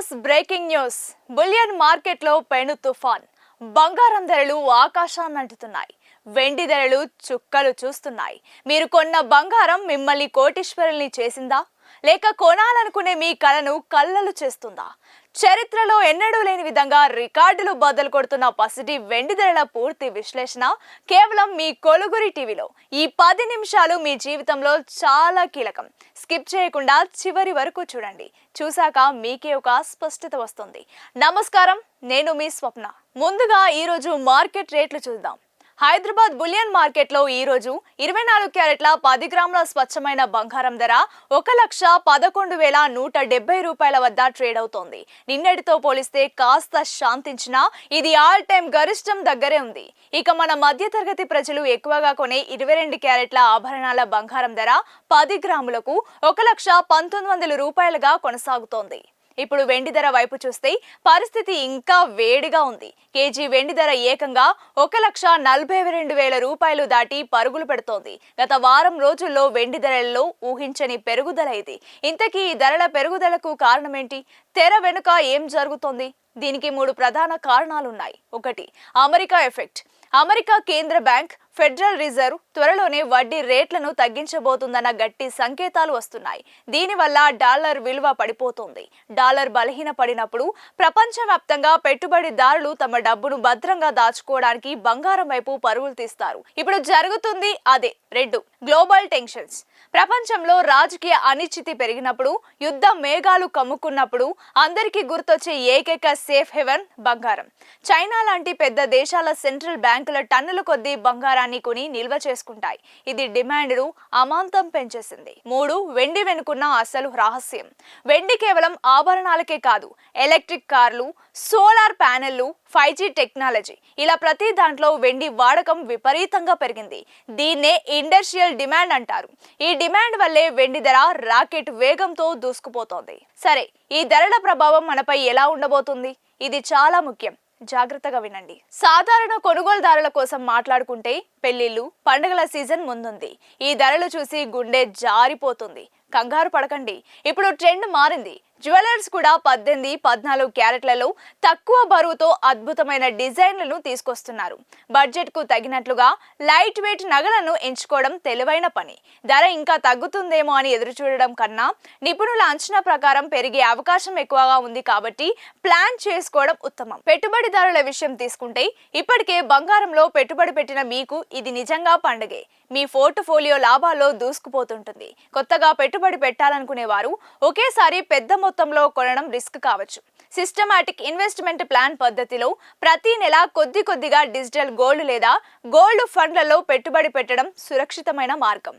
News breaking news. Bullion మార్కెట్లో పెను తుఫాన్. బంగారం ధరలు ఆకాశాన్ని అంటుతున్నాయి వెండి ధరలు చుక్కలు చూస్తున్నాయి. మీరు కొన్న బంగారం మిమ్మల్ని కోటీశ్వరుల్ని చేసిందా? లేక కొనాలనుకునే మీ కలను కళ్ళలు చేస్తుందా? చరిత్రలో ఎన్నడూ లేని విధంగా రికార్డులు బద్దలు కొడుతున్న పసిటి వెండి ధరల పూర్తి విశ్లేషణ కేవలం మీ కొలుగురి టీవీలో. ఈ పది నిమిషాలు మీ జీవితంలో చాలా కీలకం. స్కిప్ చేయకుండా చివరి వరకు చూడండి. చూశాక మీకే ఒక స్పష్టత వస్తుంది. నమస్కారం నేను మీ స్వప్న. ముందుగా ఈరోజు మార్కెట్ రేట్లు చూద్దాం. హైదరాబాద్ బులియన్ మార్కెట్లో ఈ రోజు ఇరవై నాలుగు క్యారెట్ల పది గ్రాముల స్వచ్ఛమైన బంగారం ధర ఒక లక్ష పదకొండు వేల నూట డెబ్బై రూపాయల వద్ద ట్రేడ్ అవుతోంది. నిన్నటితో పోలిస్తే కాస్త శాంతించినా ఇది ఆల్ టైమ్ గరిష్టం దగ్గరే ఉంది. ఇక మన మధ్యతరగతి ప్రజలు ఎక్కువగా కొనే ఇరవై రెండు క్యారెట్ల ఆభరణాల బంగారం ధర పది గ్రాములకు ఒక లక్ష పంతొమ్మిది వందల రూపాయలుగా కొనసాగుతోంది. ఇప్పుడు వెండి ధర వైపు చూస్తే పరిస్థితి ఇంకా వేడిగా ఉంది. కేజీ వెండి ధర ఏకంగా ఒక లక్ష నలభై రెండు వేల రూపాయలు దాటి పరుగులు పెడుతోంది. గత వారం రోజుల్లో వెండి ధరల్లో ఊహించని పెరుగుదల ఇది. ఇంతకీ ఈ ధరల పెరుగుదలకు కారణమేంటి? తెర వెనుక ఏం జరుగుతోంది? దీనికి మూడు ప్రధాన కారణాలున్నాయి. ఒకటి అమెరికా ఎఫెక్ట్. అమెరికా కేంద్ర బ్యాంక్ ఫెడరల్ రిజర్వ్ త్వరలోనే వడ్డీ రేట్లను తగ్గించబోతుందన్న గట్టి సంకేతాలు వస్తున్నాయి. దీనివల్ల డాలర్ విలువ పడిపోతుంది. డాలర్ బలహీన పడినప్పుడు ప్రపంచవ్యాప్తంగా పెట్టుబడిదారులు తమ డబ్బును భద్రంగా దాచుకోవడానికి బంగారం వైపు పరుగులు తీస్తారు. ఇప్పుడు జరుగుతుంది అదే రెండు గ్లోబల్ టెన్షన్స్. ప్రపంచంలో రాజకీయ అనిశ్చితి పెరిగినప్పుడు యుద్ధ మేఘాలు కమ్ముకున్నప్పుడు అందరికీ గుర్తొచ్చే ఏకైక సేఫ్ హెవెన్ బంగారం. చైనా లాంటి పెద్ద దేశాల సెంట్రల్ బ్యాంకుల టన్నుల కొద్దీ బంగారాన్ని కొని నిల్వ చేసుకుంటాయి. ఇది డిమాండ్ను అమాంతం పెంచేసింది. మూడు వెండి వెనుకున్న అసలు రహస్యం. వెండి కేవలం ఆభరణాలకే కాదు ఎలక్ట్రిక్ కార్లు సోలార్ ప్యానెళ్ళు ఫైవ్ జీ టెక్నాలజీ. ఇలా ప్రతి దాంట్లో వెండి వాడకం విపరీతంగా పెరిగింది. దీన్నే ఇండస్ట్రియల్ డిమాండ్ అంటారు. ఈ డిమాండ్ వల్లే వెండి ధర రాకెట్ వేగంతో దూసుకుపోతోంది. సరే ఈ ధరల ప్రభావం మనపై ఎలా ఉండబోతుంది? ఇది చాలా ముఖ్యం. జాగ్రత్తగా వినండి. సాధారణ కొనుగోలుదారుల కోసం మాట్లాడుకుంటే పెళ్ళిళ్ళు పండుగల సీజన్ ముందుంది. ఈ ధరలు చూసి గుండె జారిపోతుంది. కంగారు పడకండి. ఇప్పుడు ట్రెండ్ మారింది. జ్యువెలర్స్ కూడా పద్దెనిమిది పద్నాలుగు క్యారెట్లలో తక్కువ బరువుతో అద్భుతమైన డిజైన్లను తీసుకొస్తున్నారు. బడ్జెట్కు తగినట్లుగా లైట్ వెయిట్ నగలను ఎంచుకోవడం తెలివైన పని. ధర ఇంకా తగ్గుతుందేమో అని ఎదురు చూడడం కన్నా నిపుణుల అంచనా ప్రకారం పెరిగే అవకాశం ఎక్కువగా ఉంది కాబట్టి ప్లాన్ చేసుకోవడం ఉత్తమం. పెట్టుబడిదారుల విషయం తీసుకుంటే ఇప్పటికే బంగారంలో పెట్టుబడి పెట్టిన మీకు ఇది నిజంగా పండుగే. మీ పోర్ట్ఫోలియో లాభాల్లో దూసుకుపోతుంటుంది. కొత్తగా పెట్టుబడి పెట్టాలనుకునే వారు ఒకేసారి పెద్ద మొత్తంలో కొనడం రిస్క్ కావచ్చు. సిస్టమాటిక్ ఇన్వెస్ట్మెంట్ ప్లాన్ పద్ధతిలో ప్రతి నెల కొద్ది కొద్దిగా డిజిటల్ గోల్డ్ లేదా గోల్డ్ ఫండ్లలో పెట్టుబడి పెట్టడం సురక్షితమైన మార్గం.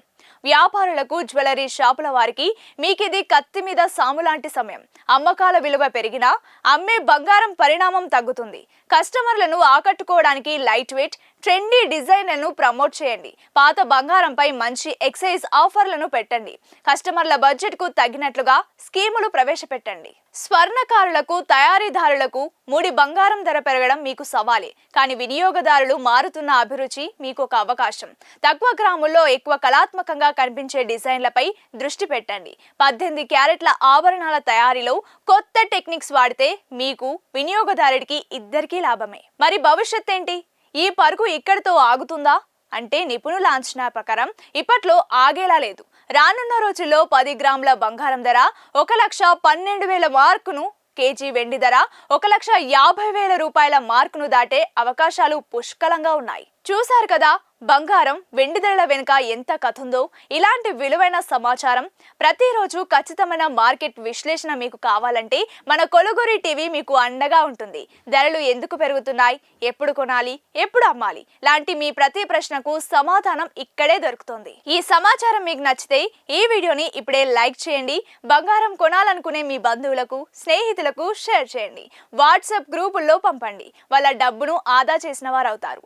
వ్యాపారులకు జ్యువెలరీ షాపుల వారికి మీకిది కత్తి మీద సాము లాంటి సమయం. అమ్మకాల విలువ పెరిగినా అమ్మే బంగారం పరిణామం తగ్గుతుంది. కస్టమర్లను ఆకట్టుకోవడానికి లైట్ వెయిట్ ట్రెండీ డిజైన్లను ప్రమోట్ చేయండి. పాత బంగారంపై మంచి ఎక్సైజ్ ఆఫర్లను పెట్టండి. కస్టమర్ల బడ్జెట్కు తగినట్లుగా స్కీములు ప్రవేశపెట్టండి. స్వర్ణకారులకు తయారీదారులకు ముడి బంగారం ధర పెరగడం మీకు సవాలే. కానీ వినియోగదారులు మారుతున్న అభిరుచి మీకు ఒక అవకాశం. తక్కువ గ్రాముల్లో ఎక్కువ కళాత్మకంగా కనిపించే డిజైన్లపై దృష్టి పెట్టండి. పద్దెనిమిది క్యారెట్ల ఆభరణాల తయారీలో కొత్త టెక్నిక్స్ వాడితే మీకు వినియోగదారుడికి ఇద్దరికీ లాభమే. మరి భవిష్యత్ ఏంటి? ఈ పరుగు ఇక్కడితో ఆగుతుందా? అంటే నిపుణుల అంచనా ప్రకారం ఇప్పట్లో ఆగేలా లేదు. రానున్న రోజుల్లో పది గ్రాముల బంగారం ధర ఒక లక్ష పన్నెండు వేల మార్కును కేజీ వెండి ధర ఒక లక్ష యాభై వేల రూపాయల మార్కును దాటే అవకాశాలు పుష్కలంగా ఉన్నాయి. చూశారు కదా బంగారం వెండి ధరల వెనుక ఎంత కథ ఉందో. ఇలాంటి విలువైన సమాచారం ప్రతిరోజు ఖచ్చితమైన మార్కెట్ విశ్లేషణ మీకు కావాలంటే మన కొలుగురి టీవీ మీకు అండగా ఉంటుంది. ధరలు ఎందుకు పెరుగుతున్నాయి? ఎప్పుడు కొనాలి? ఎప్పుడు అమ్మాలి? లాంటి మీ ప్రతి ప్రశ్నకు సమాధానం ఇక్కడే దొరుకుతుంది. ఈ సమాచారం మీకు నచ్చితే ఈ వీడియోని ఇప్పుడే లైక్ చేయండి. బంగారం కొనాలనుకునే మీ బంధువులకు స్నేహితులకు షేర్ చేయండి. వాట్సాప్ గ్రూపుల్లో పంపండి. వాళ్ళ డబ్బును ఆదా చేసిన వారు అవుతారు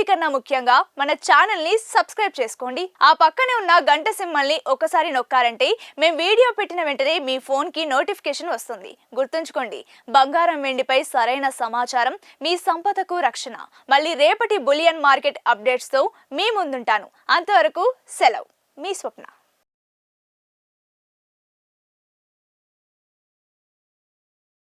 అన్నిటికన్నా ముఖ్యంగా మన ఛానల్ని సబ్స్క్రైబ్ చేసుకోండి. ఆ పక్కనే ఉన్న గంట సింహల్ని ఒకసారి నొక్కారంటే మేము వీడియో పెట్టిన వెంటనే మీ ఫోన్కి నోటిఫికేషన్ వస్తుంది. గుర్తుంచుకోండి బంగారం వెండిపై సరైన సమాచారం మీ సంపదకు రక్షణ. మళ్ళీ రేపటి బులియన్ మార్కెట్ అప్డేట్స్తో మీ ముందుంటాను. అంతవరకు సెలవు. మీ స్వప్న.